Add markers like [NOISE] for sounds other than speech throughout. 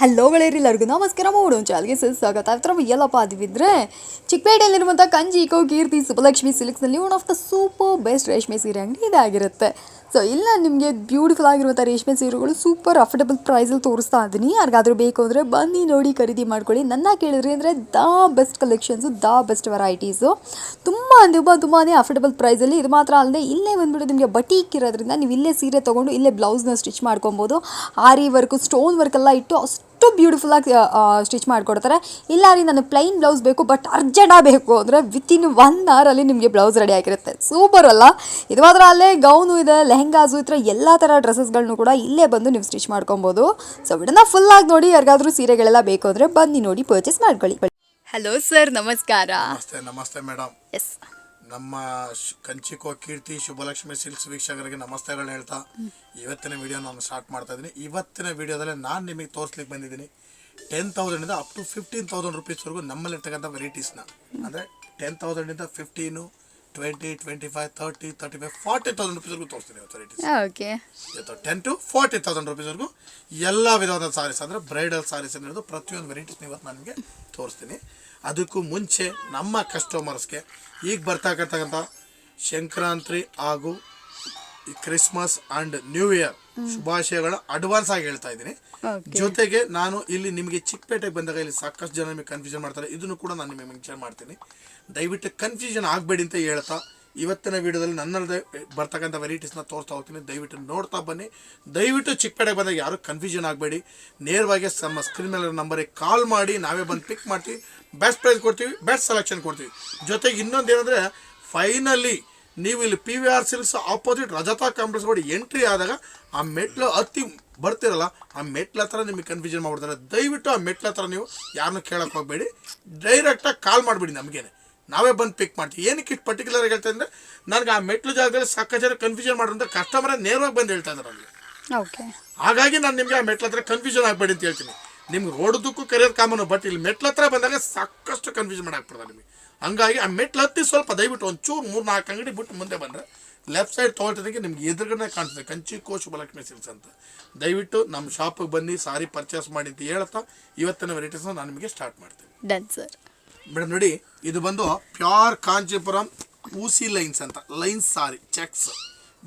Hello ಗೆಳೆಯರೆಲ್ಲರಿಗೂ ನಮಸ್ಕಾರ ಮೂಡು ಚಾಲ್ಗೆ ಸ್ವಾಗತ ಹತ್ರ ಎಲ್ಲಪ್ಪ ಅದಿವಿದ್ರೆ ಚಿಕ್ಕಪೇಟೆಯಲ್ಲಿರುವಂಥ ಕಂಜಿ, ಕೋ, ಕೀರ್ತಿ, Subbalakshmi ಸಿಲ್ಕ್ಸ್ನಲ್ಲಿ one of the super best ರೇಷ್ಮೆ ಸೀರೆ ಅಂಗಡಿ ಇದಾಗಿರುತ್ತೆ. ಸೊ ಇಲ್ಲ, ನಿಮಗೆ ಬ್ಯೂಟಿಫುಲ್ ಆಗಿರುವಂಥ ರೇಷ್ಮೆ ಸೀರೆಗಳು ಸೂಪರ್ ಅಫೋರ್ಡಬಲ್ ಪ್ರೈಸಲ್ಲಿ ತೋರಿಸ್ತಾ ಇದ್ದೀನಿ ಯಾರಿಗಾದ್ರೂ ಬೇಕು ಅಂದರೆ ಬನ್ನಿ ನೋಡಿ, ಖರೀದಿ ಮಾಡ್ಕೊಳ್ಳಿ. ನನ್ನ ಕೇಳಿದ್ರಿ ಅಂದರೆ the best collections the best varieties ತುಂಬ ತುಂಬ ತುಂಬಾ ಅಫೋರ್ಡಬಲ್ ಪ್ರೈಸಲ್ಲಿ ಇದು ಮಾತ್ರ ಅಲ್ಲದೆ ಇಲ್ಲೇ ಬಂದ್ಬಿಟ್ಟು ನಿಮಗೆ ಬಟೀಕ್ ಇರೋದ್ರಿಂದ ನೀವು ಇಲ್ಲೇ ಸೀರೆ ತೊಗೊಂಡು, ಇಲ್ಲೇ ಬ್ಲೌಸ್ನ ಸ್ಟಿಚ್ ಮಾಡ್ಕೊಬೋದು. ಆರಿ ವರ್ಕು ಸ್ಟೋನ್ ವರ್ಕ್ ಎಲ್ಲ ಇಟ್ಟು ಅಷ್ಟು ಬ್ಯೂಟಿಫುಲ್ಲಾಗಿ ಸ್ಟಿಚ್ ಮಾಡಿಕೊಡ್ತಾರೆ. ಇಲ್ಲ ರೀ ನನಗೆ ಪ್ಲೈನ್ ಬ್ಲೌಸ್ ಬೇಕು ಬಟ್ ಅರ್ಜೆಂಟಾಗಿ ಬೇಕು. ಅಂದರೆ ವಿತಿನ್ ಒನ್ ಅವರಲ್ಲಿ ನಿಮಗೆ ಬ್ಲೌಸ್ ರೆಡಿ ಆಗಿರುತ್ತೆ. ಸೂಪರ್ ಅಲ್ಲ. ಇದು ಮಾತ್ರ ಅಲ್ಲೇ ಗೌನು ಇದೆ ಲೆಹಂಗಾಸು ಈ ಥರ ಎಲ್ಲ ಥರ ಡ್ರೆಸ್ಸಸ್ಗಳನ್ನು ಕೂಡ ಇಲ್ಲೇ ಬಂದು ನೀವು ಸ್ಟಿಚ್ ಮಾಡ್ಕೊಬೋದು. ಸೊ ಇದನ್ನು ಫುಲ್ ಆಗಿ ನೋಡಿ ಯಾರಿಗಾದರೂ ಸೀರೆಗಳೆಲ್ಲ ಬೇಕು ಅಂದರೆ ಬನ್ನಿ ನೋಡಿ ಪರ್ಚೇಸ್ ಮಾಡ್ಕೊಳ್ಳಿ. ಹಲೋ ಸರ್ ನಮಸ್ಕಾರ. ನಮಸ್ತೆ ನಮಸ್ತೆ ಮೇಡಮ್ ಎಸ್ ನಮ್ಮ ಕಂಚಿಕೋ ಕೀರ್ತಿ ಶುಭಲಕ್ಷ್ಮಿ ಸಿಲ್ಕ್ಸ್ ವೀಕ್ಷಕರಿಗೆ ನಮಸ್ತೆಗಳು ಹೇಳ್ತಾ ಇವತ್ತಿನ ವಿಡಿಯೋ ನಾನು ಸ್ಟಾರ್ಟ್ ಮಾಡ್ತಾ ಇದ್ದೀನಿ. ಇವತ್ತಿನ ವಿಡಿಯೋದಲ್ಲಿ ನಾನು ನಿಮಗೆ ತೋರಿಸ್ಲಿಕ್ಕೆ ಬಂದಿದ್ದೀನಿ. ಟೆನ್ ತೌಸಂಡಿಂದ ಅಪ್ ಟು ಫಿಫ್ಟೀನ್ ತೌಸಂಡ್ ರುಪೀಸ್ವರೆಗೂ ನಮ್ಮಲ್ಲಿರ್ತಕ್ಕಂಥ ವೆರೈಟೀಸ್ನ ಅಂದರೆ ten ತೌಸಂಡಿಂದ fifteen twenty twenty five thirty thirty five forty thousand ರುಪೀಸ್ವರೆಗೂ ತೋರಿಸ್ತೀನಿ ಇವತ್ತು ವೆರೈಟೀಸ್ ಓಕೆ ಇವತ್ತು ಟೆನ್ ಟು ಫಾರ್ಟಿ ತೌಸಂಡ್ ರುಪೀಸ್ವರೆಗೂ ಎಲ್ಲ ವಿಧವಾದ ಸಾರೀಸ್ ಅಂದರೆ ಬ್ರೈಡಲ್ ಸಾರೀಸ್ ಅನ್ನೋದು ಪ್ರತಿಯೊಂದು ವೆರೈಟೀಸ್ ಇವತ್ತು ನಾನು ನಿಮಗೆ ತೋರಿಸ್ತೀನಿ. ಅದಕ್ಕೂ ಮುಂಚೆ ನಮ್ಮ ಕಸ್ಟಮರ್ಸ್ಗೆ ಈಗ ಬರ್ತಕ್ಕಂಥ ಸಂಕ್ರಾಂತಿ ಹಾಗೂ ಕ್ರಿಸ್ಮಸ್ ಅಂಡ್ ನ್ಯೂ ಇಯರ್ ಶುಭಾಶಯಗಳ ಅಡ್ವಾನ್ಸ್ ಆಗಿ ಹೇಳ್ತಾ ಇದ್ದೀನಿ. ಜೊತೆಗೆ ನಾನು ಇಲ್ಲಿ ನಿಮಗೆ ಚಿಕ್ಕಪೇಟೆಗೆ ಬಂದಾಗ ಇಲ್ಲಿ ಸಾಕಷ್ಟು ಜನ ನಿಮಗೆ ಕನ್ಫ್ಯೂಷನ್ ಮಾಡ್ತಾರೆ. ಇದನ್ನು ಕೂಡ ನಾನು ನಿಮಗೆ ಮೆನ್ಷನ್ ಮಾಡ್ತೀನಿ. ದಯವಿಟ್ಟು ಕನ್ಫ್ಯೂಷನ್ ಆಗಬೇಡಿ ಅಂತ ಹೇಳ್ತಾ ಇವತ್ತಿನ ವಿಡಿಯೋದಲ್ಲಿ ನನ್ನಲ್ಲದೆ ಬರ್ತಕ್ಕಂಥ ವೆರೈಟೀಸ್ನ ತೋರಿಸ್ತಾ ಹೋಗ್ತೀನಿ. ದಯವಿಟ್ಟು ನೋಡ್ತಾ ಬನ್ನಿ. ದಯವಿಟ್ಟು ಚಿಕ್ಕಪೇಟೆಗೆ ಬಂದಾಗ ಯಾರು ಕನ್ಫ್ಯೂಷನ್ ಆಗಬೇಡಿ. ನೇರವಾಗಿ ನಮ್ಮ ಸ್ಕ್ರೀನ್ ಮೇಲೆ ನಂಬರಿಗೆ ಕಾಲ್ ಮಾಡಿ, ನಾವೇ ಬಂದು ಪಿಕ್ ಮಾಡ್ತೀವಿ. ಬೆಸ್ಟ್ ಪ್ರೈಸ್ ಕೊಡ್ತೀವಿ ಬೆಸ್ಟ್ ಸೆಲೆಕ್ಷನ್ ಕೊಡ್ತೀವಿ. ಜೊತೆಗೆ ಇನ್ನೊಂದು ಏನಂದರೆ ಫೈನಲಿ ನೀವು ಇಲ್ಲಿ P V R silks opposite Rajata complex ನೋಡಿ ಎಂಟ್ರಿ ಆದಾಗ ಆ ಮೆಟ್ಲು ಹತ್ತಿ ಬರ್ತಿರಲ್ಲ, ಆ ಮೆಟ್ಲ ಹತ್ರ ನಿಮಗೆ ಕನ್ಫ್ಯೂಷನ್ ಮಾಡ್ಬಿಡ್ತಾರೆ. ದಯವಿಟ್ಟು ಆ ಮೆಟ್ಲ ಹತ್ರ ನೀವು ಯಾರನ್ನೂ ಕೇಳೋಕ್ಕೆ ಹೋಗಬೇಡಿ. ಡೈರೆಕ್ಟಾಗಿ ಕಾಲ್ ಮಾಡಿಬಿಡಿ ನಮಗೇನೆ. ನಾವೇ ಬಂದು ಪಿಕ್ ಮಾಡ್ತೀವಿ. ಏನಕ್ಕೆ ಇಷ್ಟು ಪರ್ಟಿಕ್ಯುಲರ್ ಆಗಿ ಹೇಳ್ತಾ ಇದ್ರೆ ನನಗೆ ಆ ಮೆಟ್ಲು ಜಾಗದಲ್ಲಿ ಸಾಕಷ್ಟು ಜನ ಕನ್ಫ್ಯೂಷನ್ ಮಾಡೋದ್ರಿಂದ ಕಸ್ಟಮರ್ ನೇರವಾಗಿ ಬಂದು ಹೇಳ್ತಾ ಇದ್ದಾರೆ ಅಲ್ಲಿ ಓಕೆ ಹಾಗಾಗಿ ನಾನು ನಿಮಗೆ ಆ ಮೆಟ್ಲ ಹತ್ರ ಕನ್ಫ್ಯೂಷನ್ ಆಗಬೇಡಿ ಅಂತ ಹೇಳ್ತೀನಿ. ನಿಮ್ಗೆ ರೋಡದಕ್ಕೂ ಕರೆಯೋದು ಕಾಮನು ಬಟ್ ಇಲ್ಲಿ ಮೆಟ್ಲ ಹತ್ರ ಬಂದಾಗ ಸಾಕಷ್ಟು ಕನ್ಫ್ಯೂಷನ್ ಮಾಡಾಕ್ಬಿಡ್ತಾರೆ ನಿಮಗೆ. ಹಂಗಾಗಿ ಆ ಮೆಟ್ಲು ಹತ್ತಿ ಸ್ವಲ್ಪ ದಯವಿಟ್ಟು ಒಂಚೂರು ಮೂರು ನಾಲ್ಕು ಅಂಗಡಿ ಬಿಟ್ಟು ಮುಂದೆ ಬಂದರೆ ಲೆಫ್ಟ್ ಸೈಡ್ ತೊಗೊಳ್ತಿದ್ದಕ್ಕೆ ನಿಮ್ಗೆ ಎದುರುಗಡೆ ಕಾಣಿಸ್ತದೆ ಕಂಚಿ ಕೋ ಶುಭಲಕ್ಷ್ಮಿ ಸಿಲ್ಸ್ ಅಂತ. ದಯವಿಟ್ಟು ನಮ್ಮ ಶಾಪಿಗೆ ಬನ್ನಿ ಸಾರಿ ಪರ್ಚೇಸ್ ಮಾಡಿ ಅಂತ ಹೇಳ್ತಾ ಇವತ್ತಿನ ವೆರೈಟೀಸ್ನ ನಾನು ನಿಮಗೆ ಸ್ಟಾರ್ಟ್ ಮಾಡ್ತೀನಿ. ಡನ್ ಸರ್ ಮೇಡಮ್ ನೋಡಿ ಇದು ಬಂದು ಪ್ಯೂರ್ ಕಾಂಚೀಪುರಂ ಊಸಿ ಲೈನ್ಸ್ ಅಂತ. Lines sari checks.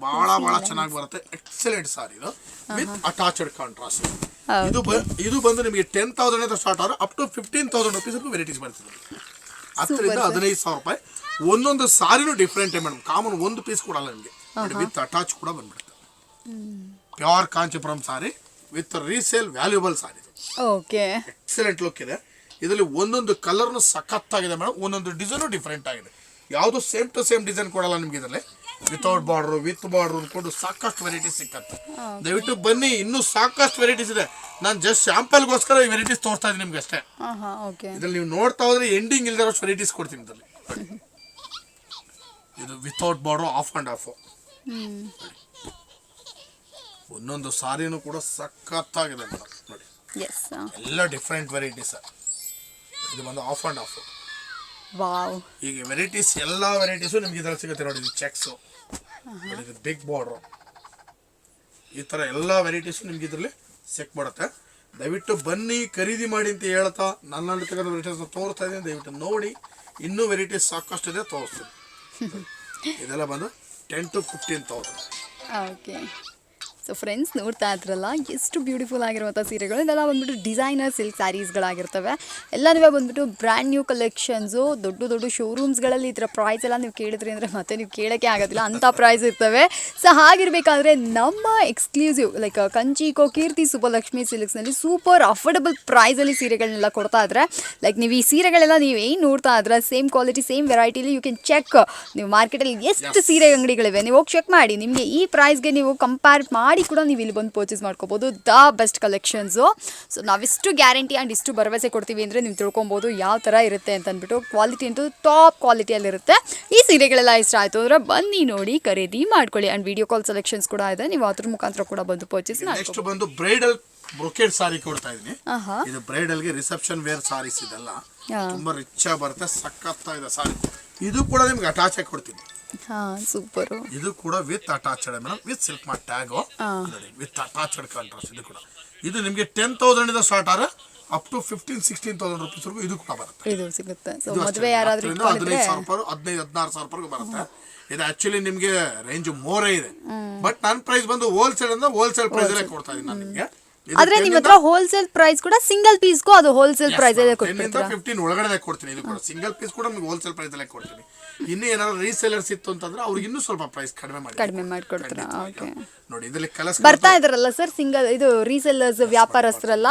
ಬಹಳ ಬಹಳ ಚೆನ್ನಾಗಿ ಬರುತ್ತೆ. ಎಕ್ಸಲೆಂಟ್ ಸಾರಿ ಇದು. ವಿತ್ ಅಟಾಚ್ಡ್ ಕಾಂಟ್ರಾಸ್ಟ್ ಇದು ಇದು ಬಂದು ನಿಮಗೆ ಟೆನ್ ತೌಸಂಡ್ ಸ್ಟಾರ್ಟ್ ಆದ್ರೆ up to fifteen thousand rupees varieties ಬರ್ತದೆ ಹತ್ತರಿಂದ ಹದಿನೈದು ಸಾವಿರ ರೂಪಾಯಿ. ಒಂದೊಂದು ಸಾರಿನೂ ಡಿಫ್ರೆಂಟ್ ಮೇಡಮ್. ಕಾಮನ್ ಒಂದು ಪೀಸ್ ಕೊಡಲ್ಲ ನಿಮಗೆ. ವಿತ್ ಅಟಾಚ್ ಕೂಡ ಬಂದ್ಬಿಡುತ್ತೆ. Pure Kanchipuram sari with resale valuable sari okay excellent look ಇದೆ. ಇದರಲ್ಲಿ ಒಂದೊಂದು ಕಲರ್ನು ಸಖತ್ತಾಗಿದೆ ಮೇಡಮ್ ಒಂದೊಂದು ಡಿಸೈನು ಡಿಫ್ರೆಂಟ್ ಆಗಿದೆ. ಯಾವುದು ಸೇಮ್ ಟು ಸೇಮ್ ಡಿಸೈನ್ ಕೊಡಲ್ಲ ನಿಮ್ಗೆ ಇದರಲ್ಲಿ. ವಿತೌಟ್ ಬಾರ್ಡ್ರು ವಿತ್ ಬಾರ್ಡ್ರು ಅಂದ್ಕೊಂಡು ಸಾಕಷ್ಟು ವೆರೈಟೀಸ್ ಸಿಕ್ಕತ್ತೆ. ದಯವಿಟ್ಟು ಬನ್ನಿ ಇನ್ನೂ ಸಾಕಷ್ಟು ವೆರೈಟೀಸ್ ಇದೆ. ನಾನು ಜಸ್ಟ್ ಶಾಂಪಲ್ಗೋಸ್ಕರ ಈ ವೆರೈಟೀಸ್ ತೋರಿಸ್ತಾ ಇದ್ದೀನಿ ನಿಮ್ಗೆ ಅಷ್ಟೇ. ಇದರಲ್ಲಿ ನೀವು ನೋಡ್ತಾ ಹೋದ್ರೆ ಎಂಡಿಂಗ್ ಇಲ್ದಿರೋಷ್ಟು ವೆರೈಟೀಸ್ ಕೊಡ್ತೀನಿ ಇದರಲ್ಲಿ. [LAUGHS] ಇದು without border half and half ಒಂದೊಂದು ಸಾರಿನೂ ಕೂಡ ಸಖತ್ತಾಗಿದೆ ಮೇಡಮ್ ನೋಡಿ. ಎಲ್ಲ ಡಿಫ್ರೆಂಟ್ ವೆರೈಟೀಸ್ ಇದು ಬಂದು ಆಫ್ ಆ್ಯಂಡ್ ಆಫ್ ವಾವ್ ಈಗ ವೆರೈಟೀಸ್ ಎಲ್ಲ ವೆರೈಟೀಸು ನಿಮ್ಗೆ ಇದರಲ್ಲಿ ಸಿಗುತ್ತೆ ನೋಡಿ ಇದು ಚೆಕ್ಸು ಇದು ಬಿಗ್ ಬಾರ್ಡ್ರು ಈ ಥರ ಎಲ್ಲ ವೆರೈಟೀಸು ನಿಮ್ಗೆ ಇದರಲ್ಲಿ ಚೆಕ್ ಮಾಡುತ್ತೆ ದಯವಿಟ್ಟು ಬನ್ನಿ ಖರೀದಿ ಮಾಡಿ ಅಂತ ಹೇಳ್ತಾ ನನ್ನಲ್ಲಿ ತೆಗೆದ ವೆರೈಟೀಸ್ನ ತೋರಿಸ್ತಾ ಇದ್ದೀನಿ. ದಯವಿಟ್ಟು ನೋಡಿ ಇನ್ನೂ ವೆರೈಟೀಸ್ ಸಾಕಷ್ಟು ಇದೆ ತೋರಿಸ್ತೀನಿ. ಇದೆಲ್ಲ ಬಂದು ten to fifteen thousand okay so friends ನೋಡ್ತಾ ಇದ್ರಲ್ಲ ಎಷ್ಟು ಬ್ಯೂಟಿಫುಲ್ ಆಗಿರುವಂಥ ಸೀರೆಗಳು. ಇದೆಲ್ಲ ಬಂದ್ಬಿಟ್ಟು ಡಿಸೈನರ್ ಸಿಲ್ಕ್ ಸ್ಯಾರೀಸ್ಗಳಾಗಿರ್ತವೆ ಎಲ್ಲನೂ ಬಂದ್ಬಿಟ್ಟು ಬ್ರ್ಯಾಂಡ್ ನ್ಯೂ ಕಲೆಕ್ಷನ್ಸು ದೊಡ್ಡ ದೊಡ್ಡ ಶೋರೂಮ್ಸ್ಗಳಲ್ಲಿ ಇದರ ಪ್ರೈಸ್ ಎಲ್ಲ ನೀವು ಕೇಳಿದ್ರಿ ಅಂದರೆ ಮತ್ತೆ ನೀವು ಕೇಳೋಕ್ಕೆ ಆಗೋದಿಲ್ಲ. ಅಂಥ ಪ್ರೈಸ್ ಇರ್ತವೆ. ಸೊ ಹಾಗಿರಬೇಕಾದ್ರೆ ನಮ್ಮ ಎಕ್ಸ್ಕ್ಲೂಸಿವ್ ಲೈಕ್ ಕಂಚಿಕೋ ಕೀರ್ತಿ ಸುಬ್ಬಲಕ್ಷ್ಮಿ ಸಿಲ್ಕ್ಸ್ನಲ್ಲಿ ಸೂಪರ್ ಅಫೋರ್ಡಬಲ್ ಪ್ರೈಸಲ್ಲಿ ಸೀರೆಗಳನ್ನೆಲ್ಲ ಕೊಡ್ತಾ ಇದ್ರೆ ಲೈಕ್ ನೀವು ಈ ಸೀರೆಗಳೆಲ್ಲ ನೀವು ಏನು ನೋಡ್ತಾ ಇದ್ರೆ ಸೇಮ್ ಕ್ವಾಲಿಟಿ ಸೇಮ್ ವೆರೈಟಿಲಿ ಯು ಕ್ಯಾನ್ ಚೆಕ್ ನೀವು ಮಾರ್ಕೆಟಲ್ಲಿ ಎಷ್ಟು ಸೀರೆ ಅಂಗಡಿಗಳಿವೆ ನೀವು ಹೋಗಿ ಚೆಕ್ ಮಾಡಿ. ನಿಮಗೆ ಈ ಪ್ರೈಸ್ಗೆ ನೀವು ಕಂಪೇರ್ ಮಾಡಿ ಕೂಡ ನೀವು ಇಲ್ಲಿ ಬಂದು ಪರ್ಚೇಸ್ ಮಾಡ್ಕೋಬೋದು. ದ ಬೆಸ್ಟ್ ಕಲೆಕ್ಷನ್ಸು ಸೊ ನಾವಿಷ್ಟು ಗ್ಯಾರಂಟಿ ಆ್ಯಂಡ್ ಇಷ್ಟು ಭರವಸೆ ಕೊಡ್ತೀವಿ ಅಂದರೆ ನೀವು ತಿಳ್ಕೊಬೋದು ಯಾವ ಥರ ಇರುತ್ತೆ ಅಂತ ಅಂದ್ಬಿಟ್ಟು ಕ್ವಾಲಿಟಿ ಅಂತೂ ಟಾಪ್ ಕ್ವಾಲಿಟಿಯಲ್ಲಿರುತ್ತೆ ಈ ಸೀರೆಗಳೆಲ್ಲ ಇಷ್ಟ ಆಯಿತು ಅಂದರೆ ಬನ್ನಿ ನೋಡಿ ಖರೀದಿ ಮಾಡ್ಕೊಳ್ಳಿ. ಆ್ಯಂಡ್ ವಿಡಿಯೋ ಕಾಲ್ ಸೆಲೆಕ್ಷನ್ಸ್ ಕೂಡ ಇದೆ. ನೀವು ಅದ್ರ ಮುಖಾಂತರ ಕೂಡ ಬಂದು ಪರ್ಚೇಸ್ ನೆಕ್ಸ್ಟ್ ಬಂದು ಬ್ರೈಡಲ್ ಬ್ರೊಕೇಡ್ ಸಾರಿ ಕೊಡ್ತಾ ಇದ್ದೀನಿ ಇದು ಬ್ರೈಡಲ್ ಬ್ರೈಡಲ್ಗೆ ರಿಸೆಪ್ಷನ್ ವೇರ್ ಸಾರೀಸ್ ಇದೆಲ್ಲ. ತುಂಬಾ ರಿಚ್ ಆಗಿ ಬರುತ್ತೆ. ಇದೆ ಸಾರಿ ಇದು ಕೂಡ ನಿಮ್ಗೆ ಅಟ್ಯಾಚ್ ಆಗಿ ಕೊಡ್ತೀನಿ. ಹಾಂ. ಸೂಪರು ಇದು ಕೂಡ with attached madam with silk mart tag ನೋಡಿ ವಿತ್ ಅಟಾಚಡ್ ಕಾಂಟ್ರಾಸ್ಟ್ ಇದು ಕೂಡ. ಇದು ನಿಮಗೆ ಟೆನ್ ತೌಸಂಡ್ ಇಂದ ಸ್ಟಾರ್ಟ್ ಆದ್ರೆ up to fifteen sixteen thousand ರುಪೀಸ್ವರೆಗೂ ಇದು ಕೂಡ ಬರುತ್ತೆ. ಇದು ಸಿಗುತ್ತೆ. ಸೊ ಮದುವೆ ಯಾರಾದ್ರೂ ಹತ್ತರಿಂದ ಹದಿನೈದು ಸಾವಿರ ರೂಪಾಯಿ ಹದಿನೈದು ಹದಿನಾರು ಸಾವಿರ ರೂಪಾಯಿಗೂ ಬರುತ್ತೆ. ಇದು ಆಕ್ಚುಲಿ ನಿಮಗೆ ರೇಂಜ್ ಮೋರೇ ಇದೆ. ಬಟ್ ನನ್ನ ಪ್ರೈಸ್ ಬಂದು ಹೋಲ್ಸೇಲ್ ಅಂದ್ರೆ ಹೋಲ್ಸೇಲ್ ಪ್ರೈಸ್ ಅಲ್ಲೇ ಕೊಡ್ತಾ ಇದ್ದೀನಿ ನಾನು ನಿಮಗೆ. ಆದ್ರೆ ನಿಮ್ಮ ಹತ್ರ ಹೋಲ್ಸೇಲ್ ಪ್ರೈಸ್ ಕೂಡ ಸಿಂಗಲ್ ಪೀಸ್ಗೂ ಅದು ಹೋಲ್ಸೇಲ್ ಪ್ರೈಸ್ ಅಲ್ಲೇ ಕೊಟ್ಬಿಡ್ತೀರಾ? ಫಿಫ್ಟೀನ್ ಒಳಗಡೆ ಕೊಡ್ತೀನಿ ಇದು ಕೂಡ. ಸಿಂಗಲ್ ಪೀಸ್ ಕೂಡ ನಿಮ್ಗೆ ಹೋಲ್ಸೇಲ್ ಪ್ರೈಸ್ ಅಲ್ಲೇ ಕೊಡ್ತೀನಿ. ಇನ್ನು ಏನಾದ್ರು ರೀಸೇಲರ್ಸ್ ಇತ್ತು ಅಂತಂದ್ರೆ ಅವ್ರಿಗೆ ಇನ್ನೂ ಸ್ವಲ್ಪ ಪ್ರೈಸ್ ಕಡಿಮೆ ಮಾಡಿ ಕಡಿಮೆ ಮಾಡ್ಕೊಡ್ತೀರಾ? ಓಕೆ ನೋಡಿ ಇದರಲ್ಲಿ ಕಲರ್ಸ್ ಬರ್ತಾ ಇದ್ರಲ್ಲ ಸರ್ ಸಿಂಗಲ್ ಇದು ರೀಸೇಲರ್ಸ್ ವ್ಯಾಪಾರಸ್ಥರಲ್ಲ?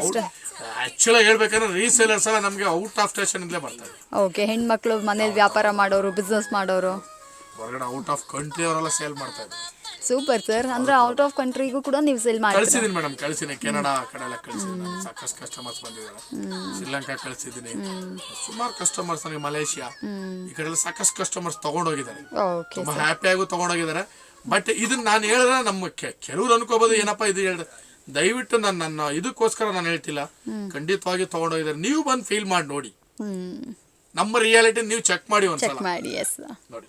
ಅಷ್ಟೇ. ಆಕ್ಚುಲಿ ಹೇಳ್ಬೇಕಂದ್ರೆ ರೀಸೇಲರ್ಸ್ ಎಲ್ಲ ನಮಗೆ ಔಟ್ ಆಫ್ ಸ್ಟೇಷನ್ ಇಂದಲೇ ಬರ್ತಾರೆ ಓಕೆ ಹೆಣ್ಮಕ್ಳು ಮನೇಲಿ ವ್ಯಾಪಾರ ಮಾಡೋರು ಬಿಸ್ನೆಸ್ ಮಾಡೋರು. ಹೊರಗಡೆ ಔಟ್ ಆಫ್ ಕಂಟ್ರಿ ಅವರೆಲ್ಲ ಸೇಲ್ ಮಾಡ್ತಾ ಇದ್ದಾರೆ. ಸೂಪರ್ ಸರ್ ಅಂದ್ರೆ ಔಟ್ ಆಫ್ ಕಂಟ್ರಿಗೂ ಕೂಡ ನೀವು ಸೇಲ್ ಮಾಡಿ ಕಳಿಸಿದೀನಿ ಮೇಡಮ್ ಕಳಿಸಿನಿ ಕೆನಡಾ ಕಡೆಲ್ಲ ಕಡೆ ಎಲ್ಲ ಕಳಿಸಿದ್ದೀನಿ ಸಾಕಷ್ಟು ಕಸ್ಟಮರ್ಸ್ ಬಂದಿದ್ದಾರೆ. ಶ್ರೀಲಂಕಾ ಕಳಿಸಿದ್ದೀನಿ ಸುಮಾರು ಕಸ್ಟಮರ್ಸ್ ನನಗೆ ಮಲೇಷಿಯಾ. ಈ ಕಡೆ ಎಲ್ಲ ಸಾಕಷ್ಟು ಕಸ್ಟಮರ್ಸ್ ತಗೊಂಡೋಗಿದ್ದಾರೆ. ಓಕೆ ತುಂಬಾ ಹ್ಯಾಪಿಯಾಗೂ ತಗೊಂಡೋಗಿದ್ದಾರೆ. ಬಟ್ ಇದನ್ನ ನಾನು ಹೇಳಿದ್ರೆ ನಮ್ಮ ಕೆ- ಕೆಲವ್ರು ಅನ್ಕೋಬಹುದು ಏನಪ್ಪ ಇದು ಹೇಳಿದ್ರೆ ದಯವಿಟ್ಟು ನಾನು ನನ್ನ ಇದಕ್ಕೋಸ್ಕರ ನಾನು ಹೇಳ್ತಿಲ್ಲ. ಖಂಡಿತವಾಗಿ ತಗೊಂಡೋಗಿದ್ದಾರೆ. ನೀವು ಬಂದು ಫೀಲ್ ಮಾಡಿ ನೋಡಿ. ಹ್ಮ್. ನಮ್ಮ ರಿಯಾಲಿಟಿ ನೀವು ಚೆಕ್ ಮಾಡಿ ಒಂದ್ಸಲ. ಮಾಡಿ ಎಸ್ ನೋಡಿ.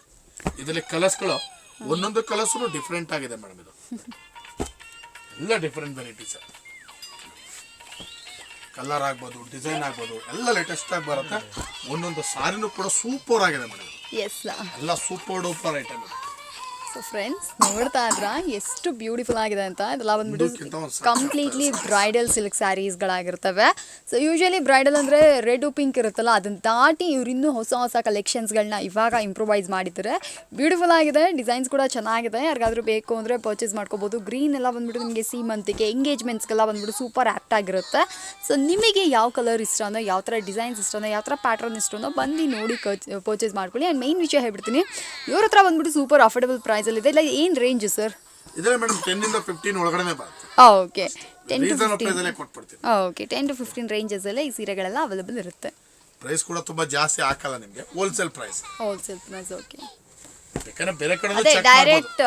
ಇದರಲ್ಲಿ ಕಲರ್ಸ್ಗಳು ಒಂದೊಂದು ಕಲರ್ಸು ಡಿಫ್ರೆಂಟ್ ಆಗಿದೆ ಮೇಡಮ್ ಇದು. ಎಲ್ಲ ಡಿಫ್ರೆಂಟ್ ವೆರೈಟೀಸ್ ಕಲರ್ ಆಗ್ಬೋದು ಡಿಸೈನ್ ಆಗ್ಬೋದು ಎಲ್ಲ ಲೇಟೆಸ್ಟ್ ಆಗಿ ಬರುತ್ತೆ. ಒಂದೊಂದು ಸಾರಿನೂ ಕೂಡ ಸೂಪರ್ ಆಗಿದೆ ಮೇಡಮ್ ಎಸ್ ಎಲ್ಲ super duper item so friends ನೋಡ್ತಾ ಇದ್ರ? ಎಷ್ಟು ಬ್ಯೂಟಿಫುಲ್ ಆಗಿದೆ ಅಂತ. ಇದೆಲ್ಲ ಬಂದ್ಬಿಟ್ಟು ಕಂಪ್ಲೀಟ್ಲಿ ಬ್ರೈಡಲ್ ಸಿಲ್ಕ್ ಸ್ಯಾರೀಸ್ಗಳಾಗಿರ್ತವೆ ಸೊ ಯೂಶಲಿ ಬ್ರೈಡಲ್ ಅಂದರೆ ರೆಡ್ ಪಿಂಕ್ ಇರುತ್ತಲ್ಲ ಅದನ್ನು ದಾಟಿ ಇವ್ರು ಇನ್ನೂ ಹೊಸ ಹೊಸ ಕಲೆಕ್ಷನ್ಸ್ಗಳನ್ನ ಇವಾಗ ಇಂಪ್ರೂವೈಸ್ ಮಾಡಿದ್ದಾರೆ. ಬ್ಯೂಟಿಫುಲ್ ಆಗಿದೆ ಡಿಸೈನ್ಸ್ ಕೂಡ ಚೆನ್ನಾಗಿದೆ. ಯಾರಿಗಾದ್ರೂ ಬೇಕು ಅಂದರೆ ಪರ್ಚೇಸ್ ಮಾಡ್ಕೋಬೋದು. ಗ್ರೀನ್ ಎಲ್ಲ ಬಂದ್ಬಿಟ್ಟು ನಿಮಗೆ ಸೀಮಂತಿಗೆ ಎಂಗೇಜ್ಮೆಂಟ್ಸ್ಗೆಲ್ಲ ಬಂದ್ಬಿಟ್ಟು ಸೂಪರ್ ಆ್ಯಕ್ಟ್ ಆಗಿರುತ್ತೆ. ಸೊ ನಿಮಗೆ ಯಾವ ಕಲರ್ ಇಷ್ಟನೋ ಯಾವ ಥರ ಡಿಸೈನ್ಸ್ ಇಷ್ಟನೋ ಯಾವ ಥರ ಪ್ಯಾಟರ್ನ್ ಇಷ್ಟನೋ ಬಂದು ನೋಡಿ ಪರ್ಚೇಸ್ ಮಾಡ್ಕೊಳ್ಳಿ. ಆ್ಯಂಡ್ ಮೈನ್ ವಿಷಯ ಹೇಳ್ಬಿಡ್ತೀನಿ ಇವ್ರ ಹತ್ರ ಬಂದ್ಬಿಟ್ಟು ಸೂಪರ್ ಅಫೋರ್ಡಬಲ್ ಪ್ರೈಸಲ್ಲಿದೆ ಇಲ್ಲ ಏನು ರೇಂಜ್ ಸರ್ ಇದ್ರೆ ಮೇಡಮ್ ಟೆನ್ ಇಂದ ಫಿಫ್ಟೀನ್ ಒಳಗಡೆ ಬರುತ್ತೆ. Okay ten to reason fifteen price ಅಲ್ಲೇ ಕೊಟ್ಬಿಡ್ತೀನಿ. ಓಕೆ ಟೆನ್ ಟು ಫಿಫ್ಟೀನ್ ರೇಂಜಸಲ್ಲೇ ಈ ಸೀರೆಗಳೆಲ್ಲ ಅವೈಲೇಬಲ್ ಇರುತ್ತೆ. ಪ್ರೈಸ್ ಕೂಡ ತುಂಬಾ ಜಾಸ್ತಿ ಹಾಕಲ್ಲ ನಿಮಗೆ. Wholesale price wholesale price okay ಯಾಕಂದ್ರೆ ಬೇರೆ ಕಡೆ ಅದೇ ಡೈರೆಕ್ಟ್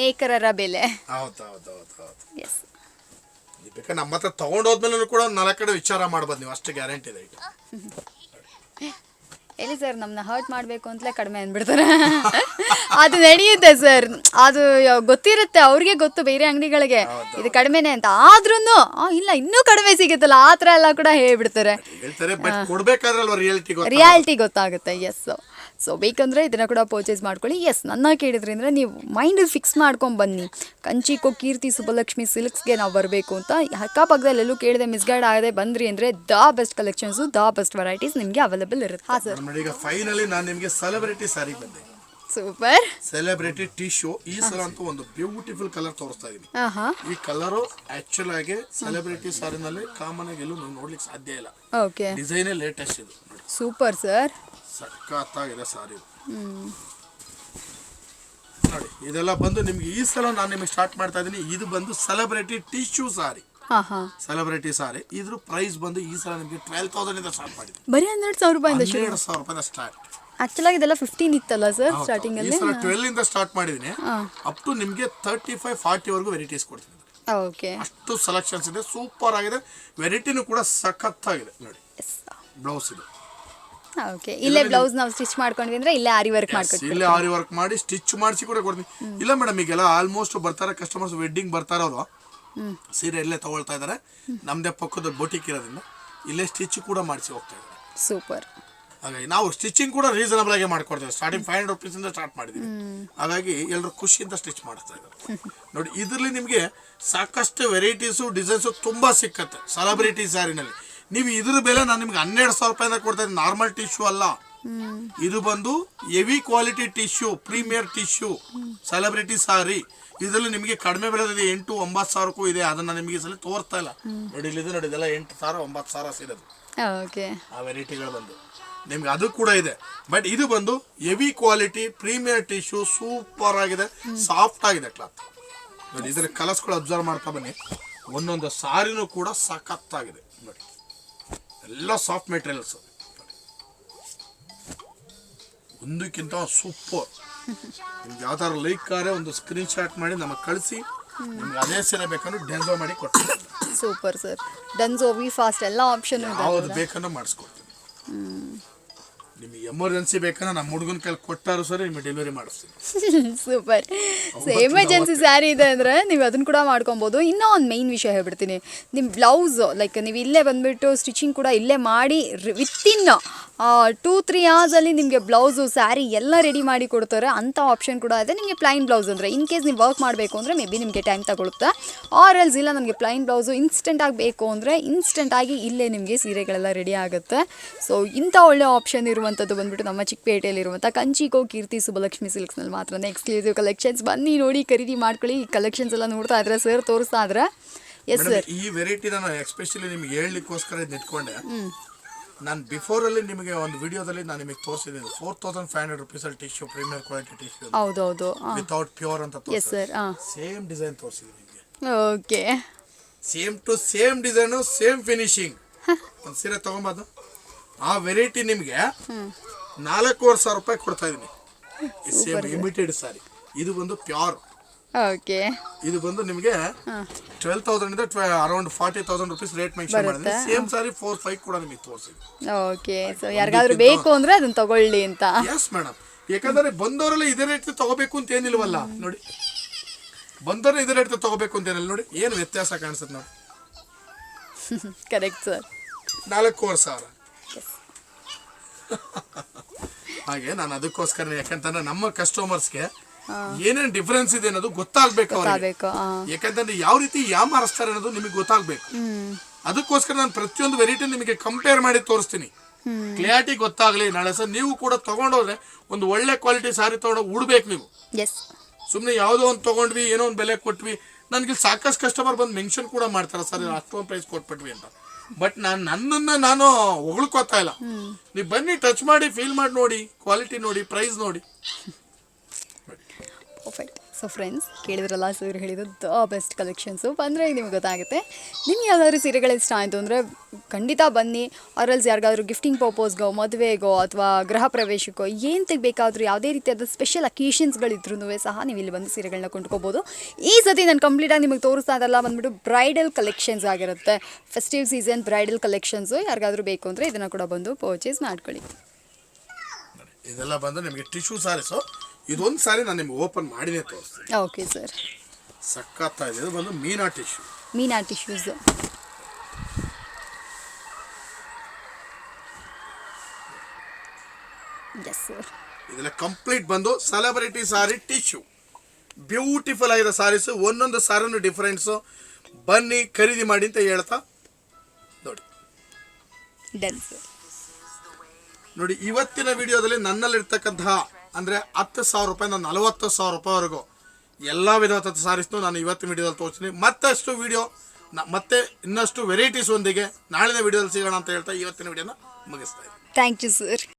ನೇಕರರ ಬೆಲೆ. ಹೌದು ಹೌದು ಹೌದು ಹೌದು. ಎಸ್ ನೀವು ಬೇಕಾದ್ರೆ ನಮ್ಮ ಹತ್ರ ತಗೊಂಡೋದ್ಮೇಲೆ ಕೂಡ ಒಂದು ನಾಲ್ಕು ಕಡೆ ವಿಚಾರ ಮಾಡ್ಬೋದು ನೀವು. ಅಷ್ಟು ಗ್ಯಾರಂಟಿ ಇದೆ ಇದು [LAUGHS] ಎಲ್ಲಿ ಸರ್ ನಮ್ಮನ್ನ ಹರ್ಟ್ ಮಾಡಬೇಕು ಅಂತಲೇ ಕಡಿಮೆ ಅಂದ್ಬಿಡ್ತಾರೆ [LAUGHS] ಅದು ನಡೆಯುತ್ತೆ ಸರ್. ಅದು ಗೊತ್ತಿರುತ್ತೆ ಅವ್ರಿಗೆ ಗೊತ್ತು ಬೇರೆ ಅಂಗಡಿಗಳಿಗೆ. ಇದು ಕಡಿಮೆನೆ ಅಂತ. ಆದ್ರೂ ಇಲ್ಲ ಇನ್ನೂ ಕಡಿಮೆ ಸಿಗುತ್ತಲ್ಲ ಆ ಥರ ಎಲ್ಲ ಕೂಡ ಹೇಳ್ಬಿಡ್ತಾರೆ. ಹೇಳ್ತಾರೆ ಬಟ್ ರಿಯಾಲಿಟಿ ರಿಯಾಲಿಟಿ ಗೊತ್ತಾಗುತ್ತೆ ಎಸ್ ಸೊ ಬೇಕಂದರೆ ಇದನ್ನು ಕೂಡ ಪರ್ಚೇಸ್ ಮಾಡ್ಕೊಳ್ಳಿ. ಎಸ್ ನನ್ನ ಕೇಳಿದ್ರಿ ಅಂದರೆ ನೀವು ಮೈಂಡ್ ಫಿಕ್ಸ್ ಮಾಡ್ಕೊಂಡು ಬನ್ನಿ. ಕಂಚಿಕೋ ಕೀರ್ತಿ ಸುಬ್ಬಲಕ್ಷ್ಮಿ ಸಿಲ್ಕ್ಸ್ಗೆ ನಾವು ಬರಬೇಕು ಅಂತ. ಅಕ್ಕಪಕ್ಕದಲ್ಲಿ ಎಲ್ಲೂ ಕೇಳಿದೆ ಮಿಸ್ಗೈಡ್ ಆಗದೆ ಬಂದ್ರಿ ಅಂದರೆ the best collections the best varieties ನಿಮಗೆ ಅವೈಲೇಬಲ್ ಇರುತ್ತೆ. ಹಾಂ ಸರ್. ಈಗ ಫೈನಲಿ ನಾನು ನಿಮಗೆ ಸೆಲೆಬ್ರಿಟಿ ಸಾರಿ ಬಂದೆ. ಸೂಪರ್ ಸೆಲೆಬ್ರಿಟಿ ಟಿಶ್ಯೂ ಈ ಸಲ ಅಂತೂ ಒಂದು ಬ್ಯೂಟಿಫುಲ್ ಕಲರ್ ತೋರಿಸ್ತಾ ಇದೀನಿ. ಈ ಕಲರ್ ಆಕ್ಚುಲ್ ಆಗಿ ಸೆಲೆಬ್ರಿಟಿ ಸಾರಿನಲ್ಲಿ ಕಾಮನ್ ಆಗಿ ಎಲ್ಲೂ ನೀವು ನೋಡ್ಲಿಕ್ಕೆ ಸಾಧ್ಯ ಇಲ್ಲ. ಓಕೆ ಡಿಸೈನೇ ಲೇಟೆಸ್ಟ್ ಇದು. ನೋಡಿ ಸೂಪರ್ ಸರ್ ಸಖತ್ತಾಗಿದೆ ಸಾರಿ ನೋಡಿ ಇದೆಲ್ಲ ಬಂದು ನಿಮ್ಗೆ ಈ ಸಲ ನಾನು ನಿಮಗೆ ಸ್ಟಾರ್ಟ್ ಮಾಡ್ತಾ ಇದ್ದೀನಿ ಇದು ಬಂದು celebrity tissue sari celebrity sari ಇದ್ರ ಪ್ರೈಸ್ ಬಂದು ಈ ಸಲ ನಿಮಗೆ ಟ್ವೆಲ್ ತೌಸಂಡ್ ಇಂದ ಸ್ಟಾರ್ಟ್ ಮಾಡಿದ್ದೀನಿ ಬರೀ ಹನ್ನೆರಡು ಸಾವಿರ ರೂಪಾಯಿಂದ ಶುರು. ಹನ್ನೆರಡು ಸಾವಿರ ರೂಪಾಯಿ ಸ್ಟಾರ್ಟ್ ಆ್ಯಕ್ಚುಲಾಗಿ ಇದೆಲ್ಲ ಫಿಫ್ಟೀನ್ ಇತ್ತಲ್ಲ ಸರ್ ಸ್ಟಾರ್ಟಿಂಗ್ ಅಲ್ಲಿ? ಟ್ವೆಲ್ ಇಂದ ಸ್ಟಾರ್ಟ್ ಮಾಡಿದ್ದೀನಿ. ಅಪ್ ಟು ನಿಮಗೆ ತರ್ಟಿ ಫೈವ್ ಫಾರ್ಟಿ ವರೆಗೂ ವೆರೈಟೀಸ್ ಕೊಡ್ತೀನಿ. ಓಕೆ ಅಷ್ಟು ಸೆಲೆಕ್ಷನ್ಸ್ ಇದೆ. ಸೂಪರ್ ಆಗಿದೆ. ವೆರೈಟಿನೂ ಕೂಡ ಸಖತ್ತಾಗಿದೆ. ನೋಡಿ. ಬ್ಲೌಸ್ ಇದೆ. ಓಕೆ ಇಲ್ಲೇ ಬ್ಲೌಸ್ ನಾವು ಸ್ಟಿಚ್ ಮಾಡ್ಕೊಂಡ್ವಿ ಅಂದ್ರೆ ಇಲ್ಲೇ ಆರಿ ವರ್ಕ್ ಮಾಡ್ಕೊಡ್ತೀವಿ ಇಲ್ಲೇ ಆರಿ ವರ್ಕ್ ಮಾಡಿ ಸ್ಟಿಚ್ ಮಾಡಿಸಿ ಕೂಡ ಕೊಡ್ತೀನಿ. ಇಲ್ಲ ಮೇಡಮ್ ಈಗೆಲ್ಲ ಆಲ್ಮೋಸ್ಟ್ ಬರ್ತಾರೆ ಕಸ್ಟಮರ್ಸ್ ವೆಡ್ಡಿಂಗ್ ಬರ್ತಾರೆ ಅವರು. ಸೀರೆ ಇಲ್ಲೇ ತಗೊಳ್ತಾ ಇದ್ದಾರೆ. ನಮ್ದೇ ಪಕ್ಕದ ಬೋಟಿಕ್ ಇರೋದ್ರಿಂದ ಇಲ್ಲೇ ಸ್ಟಿಚ್ ಕೂಡ ಮಾಡಿಸಿ ಹೋಗ್ತಾ ಇದ್ದಾರೆ. ಸೂಪರ್ ಹಾಗಾಗಿ ನಾವು ಸ್ಟಿಚಿಂಗ್ ಕೂಡ ರೀಸನಬಲ್ ಆಗಿ ಮಾಡ್ಕೊಡ್ತೇವೆ. ಸ್ಟಾರ್ಟಿಂಗ್ ಫೈವ್ ಹಂಡ್ರೆಡ್ ರುಪೀಸ್ ಇಂದ ಸ್ಟಾರ್ಟ್ ಮಾಡಿದ್ದೀವಿ ಹಾಗಾಗಿ ಎಲ್ಲರೂ ಖುಷಿಯಿಂದ ಸ್ಟಿಚ್ ಮಾಡ್ತಾ ಇದ್ದಾರೆ. ನೋಡಿ ಇದರಲ್ಲಿ ನಿಮಗೆ ಸಾಕಷ್ಟು ವೆರೈಟೀಸು ಡಿಸೈನ್ಸು ತುಂಬ ಸಿಕ್ಕತ್ತೆ. ಸೆಲೆಬ್ರಿಟಿ ಸ್ಯಾರಿನಲ್ಲಿ ನೀವು ಇದ್ರ ಬೆಲೆ ನಾನು ನಿಮ್ಗೆ ಹನ್ನೆರಡು ಸಾವಿರ ರೂಪಾಯಿಂದ ಕೊಡ್ತಾ ಇದ್ದೀನಿ. ನಾರ್ಮಲ್ ಟಿಶ್ಯೂ ಅಲ್ಲ. ಇದು ಬಂದು heavy quality tissue premier tissue celebrity sari ಇದರಲ್ಲಿ ನಿಮಗೆ ಕಡಿಮೆ ಬೆಲೆದಿದೆ ಎಂಟು ಒಂಬತ್ತು ಸಾವಿರಕ್ಕೂ ಇದೆ. ಅದನ್ನ ನಿಮಗೆ ಸಲ ತೋರ್ತಾ ಇಲ್ಲ. ನೋಡಿ ಇಲ್ಲಿದೆ ನೋಡಿ ಇದೆಲ್ಲ ಎಂಟು ಸಾವಿರ ಒಂಬತ್ತು ಸಾವಿರ ಸಿಗೋದು ಆ ವೆರೈಟಿಗಳು ಬಂದು. ನಿಮ್ಗೆ ಅದು ಕೂಡ ಇದೆ. ಬಟ್ ಇದು ಬಂದು heavy quality premier tissue super ಆಗಿದೆ ಸಾಫ್ಟ್ ಆಗಿದೆ ಕ್ಲಾತ್ ನೋಡಿ ಇದರ ಕಲರ್ಸ್ಗಳು ಅಬ್ಸರ್ವ್ ಮಾಡ್ತಾ ಬನ್ನಿ. ಒಂದೊಂದು ಸಾರಿನೂ ಕೂಡ ಸಖತ್ತಾಗಿದೆ. ನೋಡಿ ಎಲ್ಲ ಸಾಫ್ಟ್ ಮೆಟೀರಿಯಲ್ಸ್ ಒಂದಕ್ಕಿಂತ ಸೂಪರ್ ನಿಮ್ಗೆ ಯಾವ ಥರ ಲೈಕ್ ಆದ್ರೆ ಒಂದು ಸ್ಕ್ರೀನ್ ಶಾಟ್ ಮಾಡಿ ನಮಗೆ ಕಳಿಸಿ. ನಿಮ್ಗೆ ಅದೇ ಸೀರೆ ಬೇಕಂದ್ರೆ ಡೆನ್ಸೋ ಮಾಡಿ ಕೊಡ್ತೀನಿ. Super sir Dunzo we fast ಎಲ್ಲ ಆಪ್ಷನ್ ಯಾವ್ದು ಬೇಕನ್ನೋ ಮಾಡಿಸ್ಕೊಡ್ತೀನಿ. ನಿಮಗೆ ಎಮರ್ಜೆನ್ಸಿ ಬೇಕಂದ್ರೆ ನಮ್ಮ ಹುಡುಗನ ಕೈಲಿ ಕೊಟ್ಟಾರು ಸರಿ ನಿಮಗೆ ಡೆಲಿವರಿ ಮಾಡಿಸ್ತೀನಿ. ಸೂಪರ್ ಸೊ ಎಮರ್ಜೆನ್ಸಿ ಸ್ಯಾರಿ ಇದೆ ಅಂದರೆ ನೀವು ಅದನ್ನು ಕೂಡ ಮಾಡ್ಕೊಬೋದು. ಇನ್ನೂ ಒಂದು ಮೈನ್ ವಿಷಯ ಹೇಳ್ಬಿಡ್ತೀನಿ. ನಿಮ್ಮ ಬ್ಲೌಸ್ ಲೈಕ್ ನೀವು ಇಲ್ಲೇ ಬಂದುಬಿಟ್ಟು ಸ್ಟಿಚಿಂಗ್ ಕೂಡ ಇಲ್ಲೇ ಮಾಡಿ ವಿತ್ತಿನ್ ಟೂ ತ್ರೀ ಅವರ್ಸಲ್ಲಿ ನಿಮಗೆ ಬ್ಲೌಸು ಸ್ಯಾರಿ ಎಲ್ಲ ರೆಡಿ ಮಾಡಿ ಕೊಡ್ತಾರೆ. ಅಂಥ ಆಪ್ಷನ್ ಕೂಡ ಇದೆ. ನಿಮಗೆ ಪ್ಲೈನ್ ಬ್ಲೌಸ್ ಅಂದರೆ ಇನ್ ಕೇಸ್ ನೀವು ವರ್ಕ್ ಮಾಡಬೇಕು ಅಂದರೆ ಮೇ ಬಿ ನಿಮಗೆ ಟೈಮ್ ತಗೊಳುತ್ತೆ. ಆರ್ ಎಲ್ಸ್ ಇಲ್ಲ ನನಗೆ ಪ್ಲೈನ್ ಬ್ಲೌಸು ಇನ್ಸ್ಟೆಂಟಾಗಿ ಬೇಕು ಅಂದರೆ ಇನ್ಸ್ಟೆಂಟಾಗಿ ಇಲ್ಲೇ ನಿಮಗೆ ಸೀರೆಗಳೆಲ್ಲ ರೆಡಿ ಆಗುತ್ತೆ. ಸೊ ಇಂಥ ಒಳ್ಳೆ ಆಪ್ಷನ್ ಇರುವಂಥದ್ದು ಬಂದ್ಬಿಟ್ಟು ನಮ್ಮ ಚಿಕ್ಕಪೇಟೆಯಲ್ಲಿರುವಂಥ ಕಂಚಿಕೋ ಕೀರ್ತಿ ಸುಬಲಕ್ಷ್ಮಿ ಸಿಲ್ಕ್ಸ್ನಲ್ಲಿ ಮಾತ್ರ ಎಕ್ಸ್ಕ್ಲೂಸಿವ್ ಕಲೆಕ್ಷನ್ಸ್ ಬನ್ನಿ ನೋಡಿ ಖರೀದಿ ಮಾಡ್ಕೊಳ್ಳಿ. ಈ ಕಲೆಕ್ಷನ್ಸ್ ಎಲ್ಲ ನೋಡ್ತಾ ಇದ್ರೆ ಸರ್ ತೋರಿಸ್ತಾ ಇದ್ರೆ. ಎಸ್ ಸರ್ ಈ ವೆರೈಟಿ ನಾನು ಎಸ್ಪೆಷಲಿ ನಿಮ್ಗೆ ಹೇಳಲಿಕ್ಕೋಸ್ಕರ ಇಟ್ಕೊಂಡೆ. ನಾನು ಬಿಫೋರ್ ಅಲ್ಲಿ ನಿಮಗೆ ಒಂದು ವಿಡಿಯೋದಲ್ಲಿ ನಾನು ನಿಮಗೆ ತೋರಿಸಿದ್ದೀನಿ. Four thousand five hundred rupees ಅಲ್ಲಿ ಟಿಶ್ಯೂ ಪ್ರೀಮಿಯರ್ ಕ್ವಾಲಿಟಿ ಟಿಶ್ಯೂ ಹೌದೌದು. ಹೌದು ವಿತೌಟ್ ಪ್ಯೂರ್ ಅಂತ ಎಸ್ ಸರ್ ಸೇಮ್ ಡಿಸೈನ್ ತೋರಿಸಿದ್ದೀನಿ ನಿಮಗೆ. Okay same to same design same finishing ಒಂದು ಸೀರೆ ತಗೊಂಬದು ಆ ವೆರೈಟಿ ನಿಮಗೆ ನಾಲ್ಕೂವರೆ ಸಾವಿರ ರೂಪಾಯಿ ಕೊಡ್ತಾ ಇದೀನಿ. ಸೇಮ್ ಲಿಮಿಟೆಡ್ ಸಾರಿ ಇದು. ಬಂದು ಪ್ಯೂರ್ ಓಕೆ ಇದು ಬಂದು ನಿಮಗೆ ಟ್ವೆಲ್ ತೌಸಂಡ್ ಇಂದ around forty thousand rupees rate mention ಮಾಡಿದ್ರೆ ಸೇಮ್ ಸಾರಿ ಫೋರ್ ಫೈವ್ ಕೂಡ ನಿಮಗೆ ತೋರಿಸಿದ್ವಿ ಓಕೆ ಸೊ ಯಾರಿಗಾದ್ರೂ ಬೇಕು ಅಂದ್ರೆ ಅದನ್ನ ತಗೊಳ್ಳಿ ಅಂತ. ಎಸ್ ಮೇಡಮ್ ಯಾಕಂದ್ರೆ ಬಂದವರೆಲ್ಲ ಇದೇ ರೇಟ್ ತಗೋಬೇಕು ಅಂತ ಏನಿಲ್ವಲ್ಲ ನೋಡಿ. ಬಂದವರು ಇದೇ ರೇಟ್ ತಗೋಬೇಕು ಅಂತ ಏನಿಲ್ಲ ನೋಡಿ. ಏನು ವ್ಯತ್ಯಾಸ ಕಾಣಿಸುತ್ತೆ ನೋಡಿ. [LAUGHS] ಕರೆಕ್ಟ್ ಸರ್ ನಾಲ್ಕೂವರೆ ಸಾವಿರ. [LAUGHS] ಹಾಗೆ ನಾನು ಅದಕ್ಕೋಸ್ಕರ ಯಾಕಂತಂದ್ರೆ ನಮ್ಮ ಕಸ್ಟಮರ್ಸ್ಗೆ ಏನೇನ್ ಡಿಫರೆನ್ಸ್ ಇದೆ ಅನ್ನೋದು ಗೊತ್ತಾಗ್ಬೇಕು ಅವ್ರಿಗೆ. ಯಾಕಂತಂದ್ರೆ ಯಾವ ರೀತಿ ಯಾಮಾರಿಸ್ತಾರೆ ಅನ್ನೋದು ನಿಮಗೆ ಗೊತ್ತಾಗ್ಬೇಕು. ಅದಕ್ಕೋಸ್ಕರ ನಾನು ಪ್ರತಿಯೊಂದು ವೆರೈಟಿ ನಿಮಗೆ ಕಂಪೇರ್ ಮಾಡಿ ತೋರಿಸ್ತೀನಿ. ಕ್ಲಿಯಾರಿಟಿ ಗೊತ್ತಾಗ್ಲಿ ನಾಳೆ ಸರ್ ನೀವು ಕೂಡ ತಗೊಂಡೋದ್ರೆ ಒಂದು ಒಳ್ಳೆ ಕ್ವಾಲಿಟಿ ಸಾರಿ ತಗೊಂಡೋಗಿ ಉಡ್ಬೇಕು ನೀವು. ಎಸ್ ಸುಮ್ಮನೆ ಯಾವುದೋ ಒಂದು ತಗೊಂಡ್ವಿ ಏನೋ ಒಂದು ಬೆಲೆ ಕೊಟ್ವಿ. ನನಗೆ ಸಾಕಷ್ಟು ಕಸ್ಟಮರ್ ಬಂದು ಮೆನ್ಷನ್ ಕೂಡ ಮಾಡ್ತಾರೆ ಸರ್ ಅಷ್ಟೊಂದು ಪ್ರೈಸ್ ಕೊಟ್ಬಿಟ್ವಿ ಅಂತ. ಬಟ್ ನಾನು ನನ್ನನ್ನ ನಾನು ಹೊಗಳ್ಕೊತಾ ಇಲ್ಲ. ನೀವು ಬನ್ನಿ ಟಚ್ ಮಾಡಿ ಫೀಲ್ ಮಾಡಿ ನೋಡಿ ಕ್ವಾಲಿಟಿ ನೋಡಿ ಪ್ರೈಸ್ ನೋಡಿ. ಪರ್ಫೆಕ್ಟ್ ಸೊ ಫ್ರೆಂಡ್ಸ್ ಕೇಳಿದ್ರಲ್ಲ ಸೀರೆ ಹೇಳಿದ್ದು ದ ಬೆಸ್ಟ್ ಕಲೆಕ್ಷನ್ಸು ಬಂದರೆ ನಿಮ್ಗೆ ಗೊತ್ತಾಗುತ್ತೆ. ನಿಮ್ಗೆ ಯಾವ್ದಾದ್ರು ಸೀರೆಗಳು ಇಷ್ಟ ಆಯಿತು ಅಂದರೆ ಖಂಡಿತ ಬನ್ನಿ. ಅವರಲ್ಸ್ ಯಾರಿಗಾದ್ರೂ ಗಿಫ್ಟಿಂಗ್ ಪರ್ಪೋಸ್ಗೋ ಮದುವೆಗೋ ಅಥವಾ ಗೃಹ ಪ್ರವೇಶಕ್ಕೋ ಏನು ಬೇಕಾದರೂ ಯಾವುದೇ ರೀತಿಯಾದ ಸ್ಪೆಷಲ್ ಅಕೇಷನ್ಸ್ಗಳಿದ್ರೂ ಸಹ ನೀವು ಇಲ್ಲಿ ಬಂದು ಸೀರೆಗಳನ್ನ ಕೊಂಡ್ಕೋಬೋದು. ಈ ಸತಿ ನಾನು ಕಂಪ್ಲೀಟಾಗಿ ನಿಮಗೆ ತೋರಿಸ್ತಾ ಇದ್ದಲ್ಲ ಬಂದ್ಬಿಟ್ಟು ಬ್ರೈಡಲ್ ಕಲೆಕ್ಷನ್ಸ್ ಆಗಿರುತ್ತೆ. ಫೆಸ್ಟಿವ್ ಸೀಸನ್ ಬ್ರೈಡಲ್ ಕಲೆಕ್ಷನ್ಸು ಯಾರಿಗಾದ್ರೂ ಬೇಕು ಅಂದರೆ ಇದನ್ನು ಕೂಡ ಬಂದು ಪರ್ಚೇಸ್ ಮಾಡ್ಕೊಳ್ಳಿ. ಇದೆಲ್ಲ ಬಂದು ನಿಮಗೆ ಟಿಶ್ಯೂ ಸಾರೀಸು. ಇದೊಂದು ಸಾರಿ ನಾನು ನಿಮ್ಗೆ ಓಪನ್ ಮಾಡಿನೇ ತೋರಿಸ್ತೀನಿ. ಓಕೆ ಸರ್ ಸಕ್ಕತ್ತಾ ಇದೆ ಇದು ಬಂದು Meena tissue Meena tissues yes sir ಇದೆಲ್ಲ ಕಂಪ್ಲೀಟ್ ಬಂದು ಸೆಲೆಬ್ರಿಟಿ ಸಾರಿ ಟಿಶ್ಯೂ ಬ್ಯೂಟಿಫುಲ್ ಆಗಿರೋ ಸಾರೀಸು ಒಂದೊಂದು ಸಾರಿನೂ ಡಿಫ್ರೆನ್ಸು ಬನ್ನಿ ಖರೀದಿ ಮಾಡಿ ಅಂತ ಹೇಳ್ತಾ. ನೋಡಿ. ಡನ್ ಸರ್ ನೋಡಿ ಇವತ್ತಿನ ವಿಡಿಯೋದಲ್ಲಿ ನನ್ನಲ್ಲಿರ್ತಕ್ಕಂತಹ ಅಂದರೆ ಹತ್ತು ಸಾವಿರ ರೂಪಾಯಿಂದ ನಲವತ್ತು ಸಾವಿರ ರೂಪಾಯಿವರೆಗೂ ಎಲ್ಲ ವಿಧವಾದ ಸಾರಿಸ್ತು ನಾನು ಇವತ್ತಿನ ವಿಡಿಯೋದಲ್ಲಿ ತೋರಿಸ್ತೀನಿ. ಮತ್ತಷ್ಟು ವಿಡಿಯೋ ಮತ್ತೆ ಇನ್ನಷ್ಟು ವೆರೈಟೀಸ್ ಒಂದಿಗೆ ನಾಳಿನ ವಿಡಿಯೋದಲ್ಲಿ ಸಿಗೋಣ ಅಂತ ಹೇಳ್ತಾ ಇವತ್ತಿನ ವಿಡಿಯೋನ ಮುಗಿಸ್ತಾ ಇದ್ದೀನಿ. Thank you sir